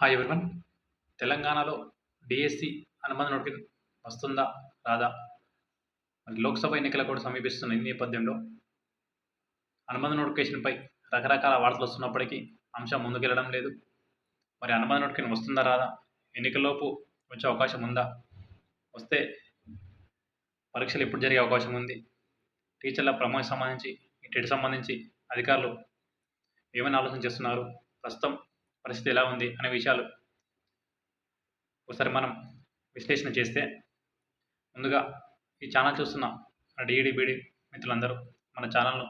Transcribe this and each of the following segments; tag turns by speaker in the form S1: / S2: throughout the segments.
S1: Hi everyone తెలంగాణలో DSC అనుబంధ notification వస్తుందా? రాదా? మరి లోక్సభ ఎన్నికలు కూడా సమీపిస్తున్న ఈ నేపథ్యంలో అనుబంధ నోటిఫికేషన్పై రకరకాల వార్తలు వస్తున్నప్పటికీ అంశం ముందుకెళ్ళడం లేదు. మరి అనుబంధ నోటిఫికేషన్ వస్తుందా రాదా? ఎన్నికల్లోపు వచ్చే అవకాశం ఉందా? వస్తే పరీక్షలు ఎప్పుడు జరిగే అవకాశం ఉంది? టీచర్ల ప్రమోషన్ సంబంధించి టెట్ సంబంధించి అధికారులు ఏమైనా ఆలోచన చేస్తున్నారు? ప్రస్తుతం పరిస్థితి ఎలా ఉంది అనే విషయాలు ఒకసారి మనం విశ్లేషణ చేస్తే ముందుగా ఈ ఛానల్ చూస్తున్న. మన డిఈడి బీడి మిత్రులందరూ మన ఛానల్ను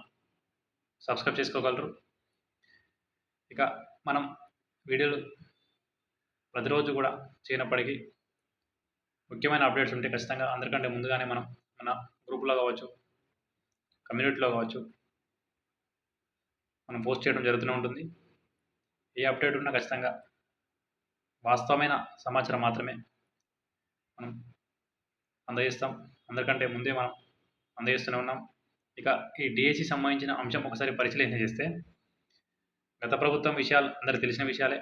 S1: సబ్స్క్రైబ్ చేసుకోగలరు. ఇక మనం వీడియోలు ప్రతిరోజు కూడా చేయనప్పటికీ ముఖ్యమైన అప్డేట్స్ ఉంటే ఖచ్చితంగా అందరికంటే ముందుగానే మనం మన గ్రూప్లో కావచ్చు కమ్యూనిటీలో కావచ్చు మనం పోస్ట్ చేయడం జరుగుతూనే ఉంటుంది. ఏ అప్డేట్ ఉన్నా ఖచ్చితంగా వాస్తవమైన సమాచారం మాత్రమే మనం అందజేస్తాం. అందరికంటే ముందే మనం అందజేస్తూనే ఉన్నాం. ఇక ఈ డిఎస్సి సంబంధించిన అంశం ఒకసారి పరిశీలన చేస్తే గత ప్రభుత్వం విషయాలు అందరికి తెలిసిన విషయాలే.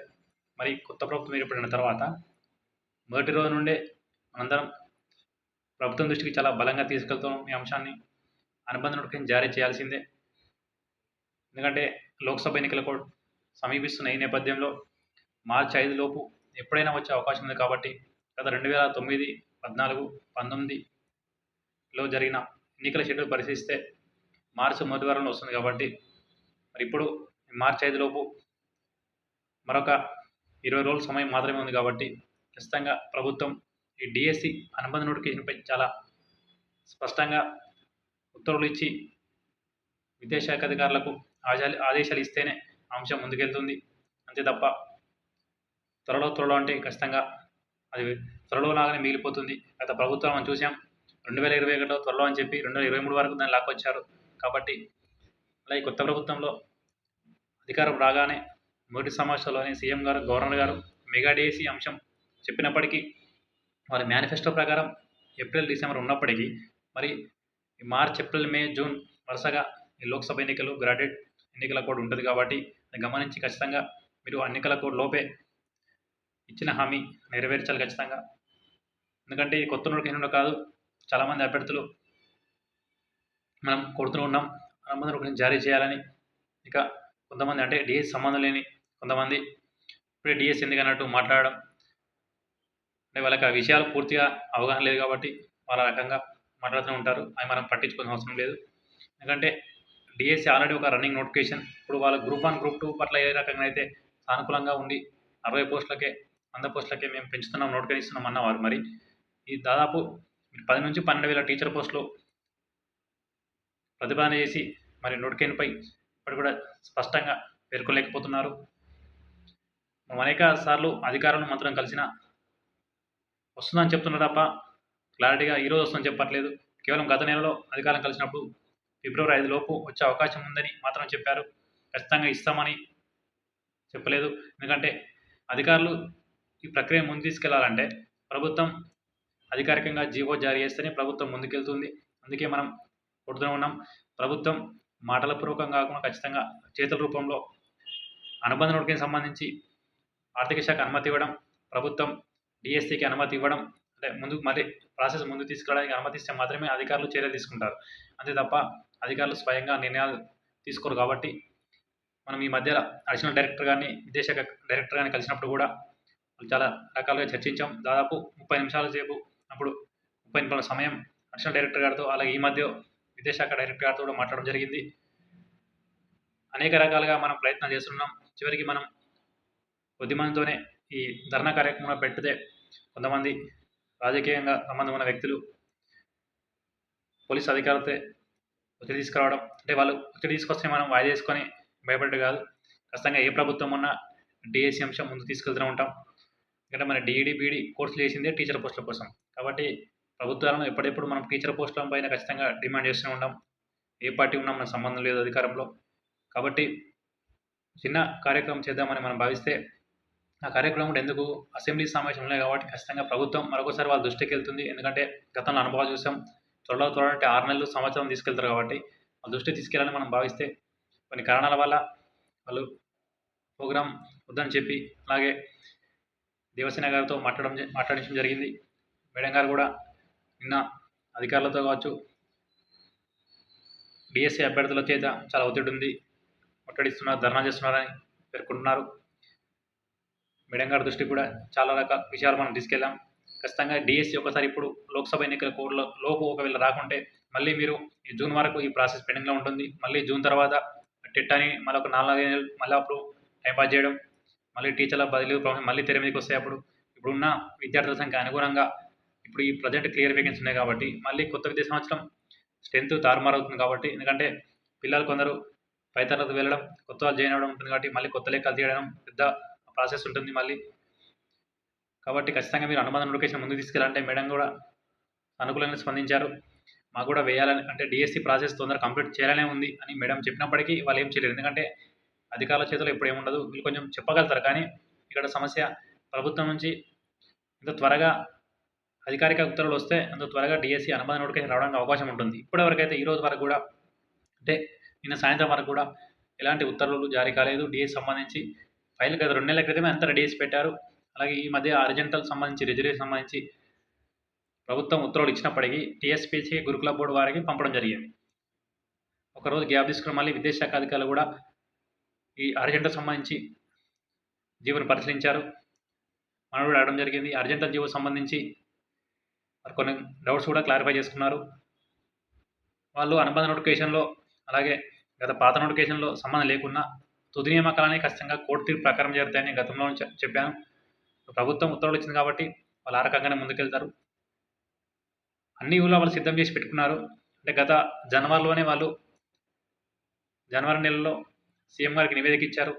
S1: మరి కొత్త ప్రభుత్వం ఏర్పడిన తర్వాత మొదటి రోజు నుండే మనందరం ప్రభుత్వం దృష్టికి చాలా బలంగా తీసుకెళ్తున్నాం ఈ అంశాన్ని. అనుబంధ నోటిఫికేషన్ జారీ చేయాల్సిందే. ఎందుకంటే లోక్సభ ఎన్నికలు సమీపిస్తున్న ఈ నేపథ్యంలో మార్చి ఐదు లోపు ఎప్పుడైనా వచ్చే అవకాశం ఉంది కాబట్టి గత రెండు వేల తొమ్మిది పద్నాలుగు పంతొమ్మిదిలో జరిగిన ఎన్నికల షెడ్యూల్ పరిశీలిస్తే మార్చి మొదటి వారంలో వస్తుంది కాబట్టి మరి ఇప్పుడు మార్చి ఐదు లోపు మరొక ఇరవై రోజుల సమయం మాత్రమే ఉంది కాబట్టి ఖచ్చితంగా ప్రభుత్వం ఈ డిఎస్సి అనుబంధ నోటిఫికేషన్పై చాలా స్పష్టంగా ఉత్తర్వులు ఇచ్చి విద్యాశాఖ అధికారులకు ఆదేశాలు ఇస్తేనే అంశం ముందుకెళ్తుంది. అంతే తప్ప త్వరలో త్వరలో అంటే ఖచ్చితంగా అది త్వరలో లాగానే మిగిలిపోతుంది. గత ప్రభుత్వం మనం చూసాం రెండు వేల ఇరవై ఒకటిలో త్వరలో అని చెప్పి రెండు వేల ఇరవై మూడు వరకు దాన్ని లాక్కొచ్చారు. కాబట్టి అలా ఈ కొత్త ప్రభుత్వంలో అధికారం రాగానే మొదటి సమావేశంలోనే సీఎం గారు గవర్నర్ గారు మెగా డిఎస్సి అంశం చెప్పినప్పటికీ వారి మేనిఫెస్టో ప్రకారం ఏప్రిల్ డిసెంబర్ ఉన్నప్పటికీ మరి ఈ మార్చ్ ఏప్రిల్ మే జూన్ వరుసగా ఈ లోక్సభ ఎన్నికలు గ్రాడ్యుయేట్ ఎన్నికల కూడా ఉంటుంది కాబట్టి గమనించి ఖచ్చితంగా మీరు ఎన్నికలకు లోపే ఇచ్చిన హామీ నెరవేర్చాలి ఖచ్చితంగా. ఎందుకంటే ఈ కొత్త నోటిఫికేషన్లో కాదు చాలామంది అభ్యర్థులు మనం కొడుతూ ఉన్నాం అనుబంధ నోటిఫికేషన్ జారీ చేయాలని. ఇక కొంతమంది అంటే డిఎస్ సంబంధం లేని కొంతమంది ఇప్పుడే డిఎస్ ఎందుకు అన్నట్టు మాట్లాడడం. అంటే వాళ్ళకి ఆ విషయాలు పూర్తిగా అవగాహన లేదు కాబట్టి వాళ్ళ రకంగా మాట్లాడుతూ ఉంటారు. అవి మనం పట్టించుకోవాల్సిన అవసరం లేదు. ఎందుకంటే డిఎస్సి ఆల్రెడీ ఒక రన్నింగ్ నోటిఫికేషన్ ఇప్పుడు వాళ్ళ గ్రూప్ వన్ గ్రూప్ టూ పట్ల ఏ రకంగా అయితే సానుకూలంగా ఉండి అరవై పోస్టులకే వంద పోస్టులకే మేము పెంచుతున్నాం నోటిఫికేషన్ ఇస్తున్నాం అన్నవారు మరి. ఈ దాదాపు పది నుంచి పన్నెండు వేల టీచర్ పోస్టులు ప్రతిపాదన చేసి మరి నోటిఫికేషన్పై ఇప్పటి కూడా స్పష్టంగా పేర్కొలేకపోతున్నారు అనేక సార్లు అధికారులను మాత్రం కలిసిన వస్తుందని చెప్తున్నారు తప్ప క్లారిటీగా ఈరోజు వస్తుందని చెప్పట్లేదు. కేవలం గత నెలలో అధికారం కలిసినప్పుడు ఫిబ్రవరి ఐదు లోపు వచ్చే అవకాశం ఉందని మాత్రం చెప్పారు. ఖచ్చితంగా ఇస్తామని చెప్పలేదు. ఎందుకంటే అధికారులు ఈ ప్రక్రియ ముందు తీసుకెళ్ళాలంటే ప్రభుత్వం అధికారికంగా జీవో జారీ చేస్తేనే ప్రభుత్వం ముందుకెళ్తుంది. అందుకే మనం కొడుతూనే ఉన్నాం. ప్రభుత్వం మాటల పూర్వకం కాకుండా ఖచ్చితంగా చేతుల రూపంలో అనుబంధ నోటికి సంబంధించి ఆర్థిక శాఖ అనుమతి ఇవ్వడం ప్రభుత్వం డిఎస్సికి అనుమతి ఇవ్వడం అంటే ముందుకు మరి ప్రాసెస్ ముందు తీసుకెళ్ళడానికి అనుమతిస్తే మాత్రమే అధికారులు చర్యలు తీసుకుంటారు. అంతే తప్ప అధికారులు స్వయంగా నిర్ణయాలు తీసుకోరు కాబట్టి మనం ఈ మధ్య అడిషనల్ డైరెక్టర్ గారిని విదేశ డైరెక్టర్ గారిని కలిసినప్పుడు కూడా చాలా రకాలుగా చర్చించాం. దాదాపు ముప్పై నిమిషాల సేపు అప్పుడు ముప్పై నిమిషాల సమయం అడిషనల్ డైరెక్టర్ గారితో అలాగే ఈ మధ్య విదేశాఖ డైరెక్టర్ గారితో కూడా మాట్లాడడం జరిగింది. అనేక రకాలుగా మనం ప్రయత్నం చేస్తున్నాం. చివరికి మనం కొద్దిమందితోనే ఈ ధర్నా కార్యక్రమంలో పెడితే కొంతమంది రాజకీయంగా సంబంధం ఉన్న వ్యక్తులు పోలీస్ అధికారులతో ఒత్తిడి తీసుకురావడం అంటే వాళ్ళు ఒత్తిడి తీసుకొస్తే మనం వాయిదా చేసుకొని భయపడ్డ కాదు. ఖచ్చితంగా ఏ ప్రభుత్వం ఉన్నా డిఎస్సి అంశం ముందు తీసుకెళ్తూనే ఉంటాం. ఎందుకంటే మన డిఈడి బీఈడి కోర్సులు చేసిందే టీచర్ పోస్టుల కోసం. కాబట్టి ప్రభుత్వాలను ఎప్పుడెప్పుడు మనం టీచర్ పోస్టుల పైన ఖచ్చితంగా డిమాండ్ చేస్తూనే ఉంటాం ఏ పార్టీ ఉన్నా మన సంబంధం లేదు అధికారంలో. కాబట్టి చిన్న కార్యక్రమం చేద్దామని మనం భావిస్తే ఆ కార్యక్రమం కూడా ఎందుకు? అసెంబ్లీ సమావేశం ఉన్నాయి కాబట్టి ఖచ్చితంగా ప్రభుత్వం మరొకసారి వాళ్ళ దృష్టికి వెళ్తుంది. ఎందుకంటే గతంలో అనుభవాలు చూసాం. త్వరలో త్వరలో అంటే ఆరు నెలలు సంవత్సరం తీసుకెళ్తారు కాబట్టి వాళ్ళ దృష్టికి తీసుకెళ్ళాలని మనం భావిస్తే కొన్ని కారణాల వల్ల వాళ్ళు ప్రోగ్రాం వద్దని చెప్పి అలాగే దేవసేన గారితో మాట్లాడడం జ- మాట్లాడించడం జరిగింది. మేడం గారు కూడా నిన్న అధికారులతో కావచ్చు డిఎస్సీ అభ్యర్థుల చేత చాలా ఒత్తిడి ఉంది. ఒత్తిడిస్తున్నారు ధర్నా చేస్తున్నారని పేర్కొంటున్నారు. మేడం గారి దృష్టికి కూడా చాలా రకాల విషయాలు మనం తీసుకెళ్ళాం. ఖచ్చితంగా డిఎస్సి ఒకసారి ఇప్పుడు లోక్సభ ఎన్నికల కోడ్లో లోపు ఒకవేళ రాకుంటే మళ్ళీ మీరు ఈ జూన్ వరకు ఈ ప్రాసెస్ పెండింగ్లో ఉంటుంది. మళ్ళీ జూన్ తర్వాత టెట్ అని మళ్ళీ ఒక నాలుగు నెలలు మళ్ళీ అప్పుడు టైంపాస్ చేయడం మళ్ళీ టీచర్ల బదిలీ ప్రాబ్లం మళ్ళీ తెర మీదకి వస్తాయి అప్పుడు. ఇప్పుడున్న విద్యార్థుల సంఖ్య అనుగుణంగా ఇప్పుడు ఈ ప్రజెంట్ క్లియర్ వేకెన్సీ ఉన్నాయి కాబట్టి మళ్ళీ కొత్త విద్యా సంవత్సరం స్ట్రెంత్ తారుమారవుతుంది కాబట్టి ఎందుకంటే పిల్లలు కొందరు పై తరగతి వెళ్ళడం కొత్త వాళ్ళు జాయిన్ అవ్వడం ఉంటుంది కాబట్టి మళ్ళీ కొత్త లెక్కలు తీయడం పెద్ద ప్రాసెస్ ఉంటుంది మళ్ళీ. కాబట్టి ఖచ్చితంగా మీరు అనుబంధ నోటిఫికేషన్ ముందుకు తీసుకెళ్ళాలంటే మేడం కూడా అనుకూలంగా స్పందించారు. మాకు కూడా వేయాలని అంటే డిఎస్సి ప్రాసెస్ తొందరగా కంప్లీట్ చేయాలనే ఉంది అని మేడం చెప్పినప్పటికీ వాళ్ళు ఏం చేయలేరు ఎందుకంటే అధికారుల చేతిలో ఇప్పుడు ఏముండదు. వీళ్ళు కొంచెం చెప్పగలుగుతారు. కానీ ఇక్కడ సమస్య ప్రభుత్వం నుంచి ఇంత త్వరగా అధికారిక ఉత్తర్వులు వస్తే అంత త్వరగా డిఎస్సి అనుబంధ నోటిఫికేషన్ రావడానికి అవకాశం ఉంటుంది. ఇప్పటివరకైతే ఈ రోజు వరకు కూడా అంటే నిన్న సాయంత్రం వరకు కూడా ఎలాంటి ఉత్తర్వులు జారీ కాలేదు. డిఎస్ సంబంధించి ఫైల్ గత రెండు నెలల క్రితమే అంతా రెడీ చేసి పెట్టారు. అలాగే ఈ మధ్య అర్జెంటల్ సంబంధించి రిజర్వేషన్ సంబంధించి ప్రభుత్వం ఉత్తర్వులు ఇచ్చినప్పటికీ టీఎస్పీసీ గురుకుల బోర్డు వారికి పంపడం జరిగింది. ఒకరోజు గ్యాప్ తీసుకుని మళ్ళీ విదేశాఖ అధికారులు కూడా ఈ అర్జెంటల్ సంబంధించి జీవోను పరిశీలించారు. మనం కూడా అడగడం జరిగింది. అర్జెంటల్ జీవో సంబంధించి మరి కొన్ని డౌట్స్ కూడా క్లారిఫై చేసుకున్నారు. వాళ్ళు అనుబంధ నోటిఫికేషన్లో అలాగే గత పాత నోటిఫికేషన్లో సంబంధం లేకున్నా తుది నియామకాలని ఖచ్చితంగా కోర్టు తీర్పు ప్రకారం జరుగుతాయని గతంలో చెప్పాను. ప్రభుత్వం ఉత్తర్వులు ఇచ్చింది కాబట్టి వాళ్ళు ఆ రకంగానే ముందుకెళ్తారు. అన్ని ఊళ్ళో వాళ్ళు సిద్ధం చేసి పెట్టుకున్నారు. అంటే గత జనవరిలోనే వాళ్ళు జనవరి నెలలో సీఎం గారికి నివేదిక ఇచ్చారు.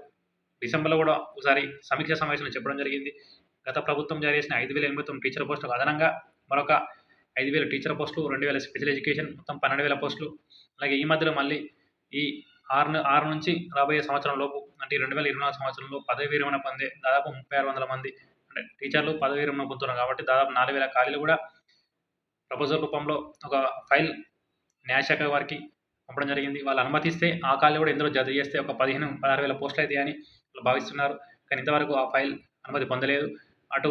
S1: డిసెంబర్లో కూడా ఒకసారి సమీక్ష సమావేశంలో చెప్పడం జరిగింది. గత ప్రభుత్వం జారీ చేసిన ఐదు వేల ఎనభై తొమ్మిది టీచర్ పోస్టులకు అదనంగా మరొక ఐదు వేల టీచర్ పోస్టులు రెండు వేల స్పెషల్ ఎడ్యుకేషన్ మొత్తం పన్నెండు వేల పోస్టులు. అలాగే ఈ మధ్యలో మళ్ళీ ఈ ఆరు ఆరు నుంచి రాబోయే సంవత్సరం లోపు అంటే రెండు వేల ఇరవై నాలుగు సంవత్సరంలో పదవి విరమణ పొందే దాదాపు ముప్పై ఆరు వందల మంది అంటే టీచర్లు పదవి విరమణ పొందుతున్నారు కాబట్టి దాదాపు నాలుగు వేల ఖాళీలు కూడా ప్రపోజల్ రూపంలో ఒక ఫైల్ న్యాయశాఖ వారికి పంపడం జరిగింది. వాళ్ళు అనుమతిస్తే ఆ ఖాళీ కూడా ఇందులో జత చేస్తే ఒక పదిహేను పదహారు వేల పోస్టులు అయితే అని వాళ్ళు భావిస్తున్నారు. కానీ ఇంతవరకు ఆ ఫైల్ అనుమతి పొందలేదు. అటు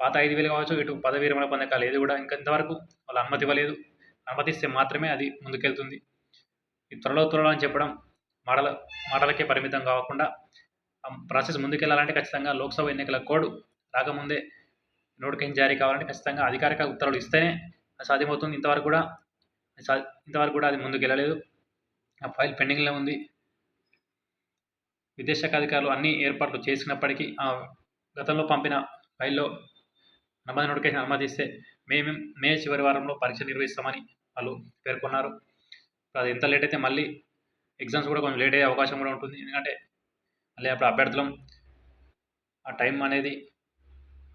S1: పాత ఐదు వేలు కావచ్చు ఇటు పదవి విరమణ పొందే ఖాళీ ఏది కూడా ఇంకా ఇంతవరకు వాళ్ళు అనుమతి ఇవ్వలేదు. అనుమతిస్తే మాత్రమే అది ముందుకెళ్తుంది. ఈ త్వరలో త్వరలో అని చెప్పడం మాటల మాటలకే పరిమితం కాకుండా ఆ ప్రాసెస్ ముందుకెళ్ళాలంటే ఖచ్చితంగా లోక్సభ ఎన్నికల కోడ్ రాకముందే నోటిఫికేషన్ జారీ కావాలంటే ఖచ్చితంగా అధికారిక ఉత్తర్వులు ఇస్తేనే అది సాధ్యమవుతుంది. ఇంతవరకు కూడా ఇంతవరకు కూడా అది ముందుకు వెళ్ళలేదు ఆ ఫైల్ పెండింగ్లో ఉంది. విదేశాఖ అధికారులు అన్ని ఏర్పాట్లు చేసినప్పటికీ ఆ గతంలో పంపిన ఫైల్లో నమోదు నోటిఫికేషన్ అనుమతిస్తే మేము మే చివరి వారంలో పరీక్ష నిర్వహిస్తామని వాళ్ళు పేర్కొన్నారు. అది ఎంత లేట్ అయితే మళ్ళీ ఎగ్జామ్స్ కూడా కొంచెం లేట్ అయ్యే అవకాశం కూడా ఉంటుంది. ఎందుకంటే మళ్ళీ అప్పుడు అభ్యర్థులం ఆ టైం అనేది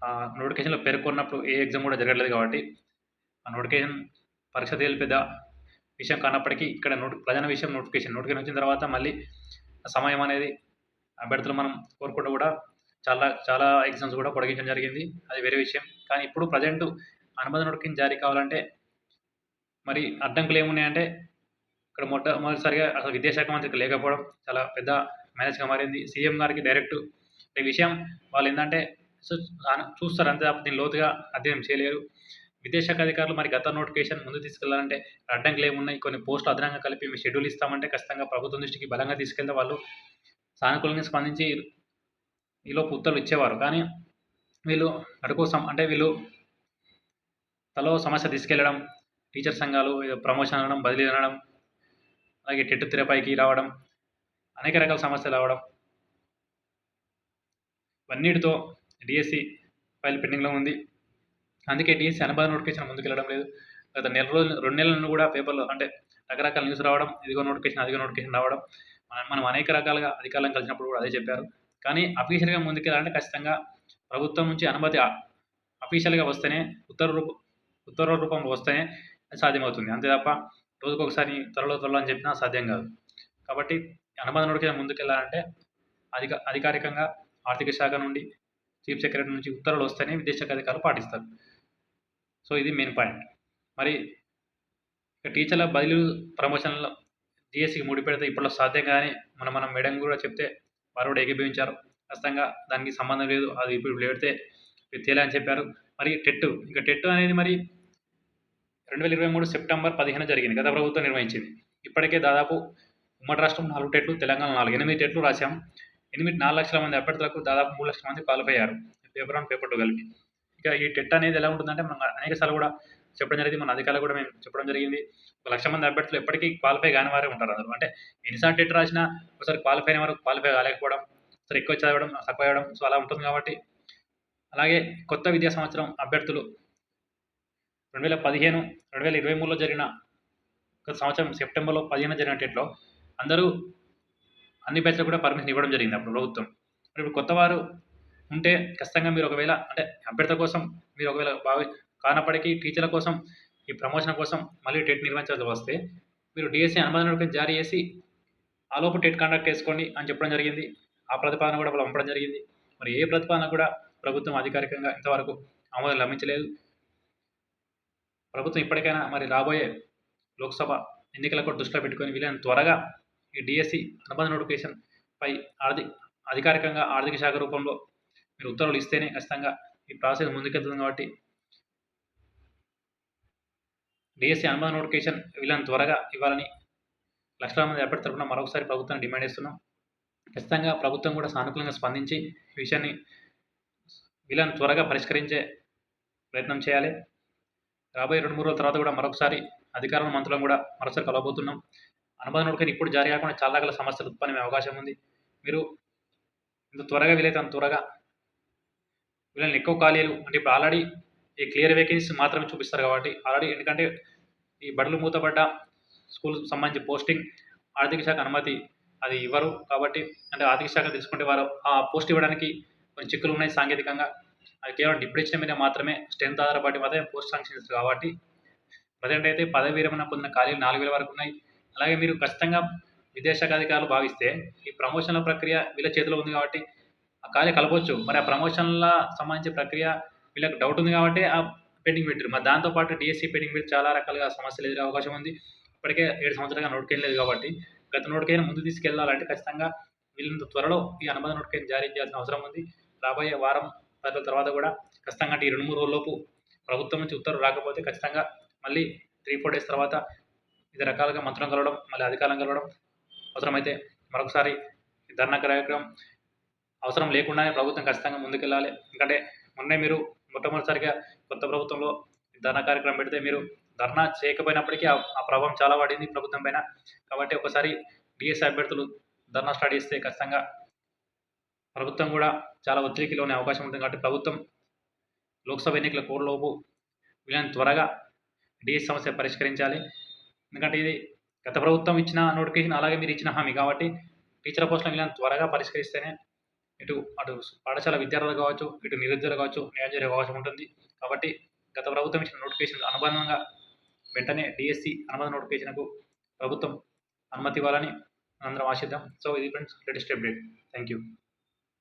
S1: ఆ నోటిఫికేషన్లో పేర్కొన్నప్పుడు ఏ ఎగ్జామ్ కూడా జరగలేదు కాబట్టి ఆ నోటిఫికేషన్ పరీక్ష తెలిపేద విషయం కానప్పటికీ ఇక్కడ నోటి ప్రధాన విషయం నోటిఫికేషన్ నోటిఫికేషన్ వచ్చిన తర్వాత మళ్ళీ సమయం అనేది అభ్యర్థులు మనం కోరుకుంటూ కూడా చాలా చాలా ఎగ్జామ్స్ కూడా పొడిగించడం జరిగింది. అది వేరే విషయం. కానీ ఇప్పుడు ప్రజెంట్ అనుబంధ నోటిఫికేషన్ జారీ కావాలంటే మరి అడ్డంకులు ఏమున్నాయంటే ఇక్కడ మొట్టమొదటిసారిగా అసలు విద్యాశాఖ మంత్రికి లేకపోవడం చాలా పెద్ద మేనేజ్గా మారింది. సీఎం గారికి డైరెక్ట్ ఈ విషయం వాళ్ళు ఏంటంటే సో చూస్తారు అంతే తప్ప దీన్ని లోతుగా అధ్యయనం చేయలేరు. విదేశాఖ అధికారులు మరి గత నోటిఫికేషన్ ముందు తీసుకెళ్ళాలంటే అడ్డంకులు ఏమున్నాయి? కొన్ని పోస్టులు అదనంగా కలిపి మీ షెడ్యూల్ ఇస్తామంటే ఖచ్చితంగా ప్రభుత్వం దృష్టికి బలంగా తీసుకెళ్తే వాళ్ళు సానుకూలంగా స్పందించి ఈలోపు ఉత్తర్వులు ఇచ్చేవారు. కానీ వీళ్ళు అడుగు అంటే వీళ్ళు తలో సమస్య తీసుకెళ్ళడం టీచర్ సంఘాలు ప్రమోషన్ అనడం బదిలీ అనడం అలాగే టెట్టు తెరపైకి రావడం అనేక రకాల సమస్యలు రావడం. ఇవన్నిటితో డిఎస్సి ఫైల్ పెండింగ్లో ఉంది. అందుకే డిఎస్సి అనుబంధ నోటిఫికేషన్ ముందుకెళ్ళడం లేదు. గత నెల రోజులు రెండు నెలలను కూడా పేపర్లో అంటే రకరకాల న్యూస్ రావడం ఇదిగో నోటిఫికేషన్ అదిగో నోటిఫికేషన్ రావడం మనం మనం అనేక రకాలుగా అధికారులను కలిసినప్పుడు కూడా అదే చెప్పారు. కానీ అఫీషియల్గా ముందుకెళ్ళాలంటే ఖచ్చితంగా ప్రభుత్వం నుంచి అనుమతి అఫీషియల్గా వస్తేనే ఉత్తర్వు రూప ఉత్తర్వుల రూపంలో వస్తేనే సాధ్యమవుతుంది. అంతే తప్ప రోజుకు ఒకసారి త్వరలో త్వరలో అని చెప్పినా సాధ్యం కాదు. కాబట్టి అనుబంధ నోటిఫికేషన్ ముందుకెళ్ళాలంటే అధిక అధికారికంగా ఆర్థిక శాఖ నుండి చీఫ్ సెక్రటరీ నుంచి ఉత్తర్వులు వస్తేనే విదేశాఖ అధికారులు పాటిస్తారు. సో ఇది మెయిన్ పాయింట్. మరి ఇక టీచర్ల బదిలీ ప్రమోషన్లో డిఎస్సికి ముడి పెడితే ఇప్పట్లో సాధ్యం కానీ మనం మనం మేడం కూడా చెప్తే వారు కూడా ఏకీభవించారు. ఖచ్చితంగా దానికి సంబంధం లేదు. అది ఇప్పుడు పెడితే తేలే అని చెప్పారు. మరి టెట్ ఇంకా టెట్ అనేది మరి రెండు వేల ఇరవై మూడు సెప్టెంబర్ పదిహేను జరిగింది. గత ప్రభుత్వం నిర్వహించింది. ఇప్పటికే దాదాపు ఉమ్మడి రాష్ట్రం నాలుగు టెట్లు తెలంగాణ నాలుగు ఎనిమిది టెట్లు రాశాం. ఎనిమిది నాలుగు లక్షల మంది అభ్యర్థులకు దాదాపు మూడు లక్షల మంది క్వాలిఫై అయ్యారు పేపర్ వన్ పేపర్ టూ కలిపి. ఇక ఈ టెట్ అనేది ఎలా ఉంటుందంటే మనం అనేక సార్లు కూడా చెప్పడం జరిగింది మన అధికారులు కూడా మేము చెప్పడం జరిగింది. ఒక లక్ష మంది అభ్యర్థులు ఎప్పటికీ క్వాలిఫై కాని వారే ఉంటారు అందరూ. అంటే ఎన్నిసార్లు టెట్ రాసినా ఒకసారి క్వాలిఫై అయిన వరకు క్వాలిఫై కాలేకపోవడం ఒకసారి ఎక్కువ చదవడం తక్కువ అవ్వడం సో అలా ఉంటుంది కాబట్టి. అలాగే కొత్త విద్యా సంవత్సరం అభ్యర్థులు రెండు వేల పదిహేను రెండు వేల ఇరవై మూడులో జరిగిన ఒక సంవత్సరం సెప్టెంబర్లో పదిహేను జరిగిన టెట్లో అందరూ అన్ని బ్యాచ్లకు కూడా పర్మిషన్ ఇవ్వడం జరిగింది అప్పుడు ప్రభుత్వం. మరి ఇప్పుడు కొత్త వారు ఉంటే ఖచ్చితంగా మీరు ఒకవేళ అంటే అభ్యర్థుల కోసం మీరు ఒకవేళ భావి కానప్పటికీ టీచర్ల కోసం ఈ ప్రమోషన్ కోసం మళ్ళీ టెట్ నిర్వహించాల్సి వస్తే మీరు డిఎస్సీ అనుమతి జారీ చేసి ఆ లోపు టెట్ కండక్ట్ చేసుకోండి అని చెప్పడం జరిగింది. ఆ ప్రతిపాదన కూడా వాళ్ళు పంపడం జరిగింది. మరి ఏ ప్రతిపాదన కూడా ప్రభుత్వం అధికారికంగా ఇంతవరకు ఆమోదం లభించలేదు. ప్రభుత్వం ఇప్పటికైనా మరి రాబోయే లోక్సభ ఎన్నికలకు దృష్టిలో పెట్టుకొని వీళ్ళని త్వరగా ఈ డిఎస్సి అనుబంధ నోటిఫికేషన్ పై ఆర్థిక అధికారికంగా ఆర్థిక శాఖ రూపంలో మీరు ఉత్తర్వులు ఇస్తేనే ఖచ్చితంగా ఈ ప్రాసెస్ ముందుకెళ్తుంది కాబట్టి డిఎస్సి అనుబంధ నోటిఫికేషన్ వీళ్ళని త్వరగా ఇవ్వాలని లక్షల మంది ఎప్పటి తరపున మరొకసారి ప్రభుత్వాన్ని డిమాండ్ చేస్తున్నాం. ఖచ్చితంగా ప్రభుత్వం కూడా సానుకూలంగా స్పందించి ఈ విషయాన్ని వీళ్ళని త్వరగా పరిష్కరించే ప్రయత్నం చేయాలి. రాబోయే రెండు మూడు రోజుల తర్వాత కూడా మరొకసారి అధికారుల మంత్రులను కూడా మరోసారి కలవబోతున్నాం. అనుమతి నోటిఫికేషన్ ఇప్పుడు జారీ కాకుండా చాలా రకాల సమస్యలు ఉత్పన్నమయ్యే అవకాశం ఉంది. మీరు ఇంత త్వరగా వీలైతే అంత త్వరగా వీళ్ళని ఎక్కువ ఖాళీలు అంటే ఇప్పుడు ఆల్రెడీ ఈ క్లియర్ వేకెన్సీ మాత్రమే చూపిస్తారు కాబట్టి ఆల్రెడీ ఎందుకంటే ఈ బడులు మూతపడ్డ స్కూల్ సంబంధించి పోస్టింగ్ ఆర్థిక శాఖ అనుమతి అది ఇవ్వరు కాబట్టి అంటే ఆర్థిక శాఖ తీసుకుంటే వారు ఆ పోస్ట్ ఇవ్వడానికి కొన్ని చిక్కులు ఉన్నాయి సాంకేతికంగా. అది కేవలం డిప్రెషన్ మీద మాత్రమే స్ట్రెంత్ ఆధారపడి మాత్రమే పోస్ట్ సాంక్షన్స్ కాబట్టి ప్రజెంట్ అయితే పదవి విరమణ పొందిన ఖాళీలు నాలుగు వేల వరకు ఉన్నాయి. అలాగే మీరు ఖచ్చితంగా విద్యాశాఖ అధికారులు భావిస్తే ఈ ప్రమోషన్ల ప్రక్రియ వీళ్ళ చేతిలో ఉంది కాబట్టి ఆ ఖాళీ కలపవచ్చు మరి ఆ ప్రమోషన్ల సంబంధించిన ప్రక్రియ వీళ్ళకి డౌట్ ఉంది కాబట్టి ఆ పెండింగ్ పెట్టారు మరి దాంతోపాటు డిఎస్సి పెండింగ్ పెట్టి చాలా రకాలుగా సమస్యలు ఎదురే అవకాశం ఉంది. ఇప్పటికే ఏడు సంవత్సరాలుగా నోటికేం లేదు కాబట్టి గత నోటికైనా ముందు తీసుకెళ్ళాలంటే ఖచ్చితంగా వీళ్ళంత త్వరలో ఈ అనుబంధ నోటికైనా జారీ చేయాల్సిన అవసరం ఉంది. రాబోయే వారం రోజుల తర్వాత కూడా ఖచ్చితంగా అంటే ఈ రెండు మూడు రోజుల్లోపు ప్రభుత్వం నుంచి ఉత్తర్వు రాకపోతే ఖచ్చితంగా మళ్ళీ త్రీ ఫోర్ డేస్ తర్వాత వివిధ రకాలుగా మంత్రం కలవడం మళ్ళీ అధికారం కలవడం అవసరమైతే మరొకసారి ధర్నా కార్యక్రమం అవసరం లేకుండానే ప్రభుత్వం ఖచ్చితంగా ముందుకెళ్ళాలి. ఎందుకంటే మొన్నే మీరు మొట్టమొదటిసారిగా కొత్త ప్రభుత్వంలో ధర్నా కార్యక్రమం పెడితే మీరు ధర్నా చేయకపోయినప్పటికీ ఆ ప్రభావం చాలా పడింది ప్రభుత్వం పైన. కాబట్టి ఒకసారి డిఎస్ అభ్యర్థులు ధర్నా స్టార్ట్ చేస్తే ఖచ్చితంగా ప్రభుత్వం కూడా చాలా ఒత్తిడికి లోనే అవకాశం ఉంటుంది కాబట్టి ప్రభుత్వం లోక్సభ ఎన్నికల కోడ్లోపు వీళ్ళని త్వరగా డిఎస్ సమస్య పరిష్కరించాలి. ఎందుకంటే ఇది గత ప్రభుత్వం ఇచ్చిన నోటిఫికేషన్ అలాగే మీరు ఇచ్చిన హామీ కాబట్టి టీచర్ పోస్టులను వీళ్ళని త్వరగా పరిష్కరిస్తేనే ఇటు అటు పాఠశాల విద్యార్థులు కావచ్చు ఇటు నిరుద్యోగులు కావచ్చు న్యాయం జరిగే అవకాశం ఉంటుంది. కాబట్టి గత ప్రభుత్వం ఇచ్చిన నోటిఫికేషన్ అనుబంధంగా వెంటనే డిఎస్సి అనుబంధ నోటిఫికేషన్కు ప్రభుత్వం అనుమతి ఇవ్వాలని అందరం ఆశిద్దాం. సో ఇది friends latest update. Thank you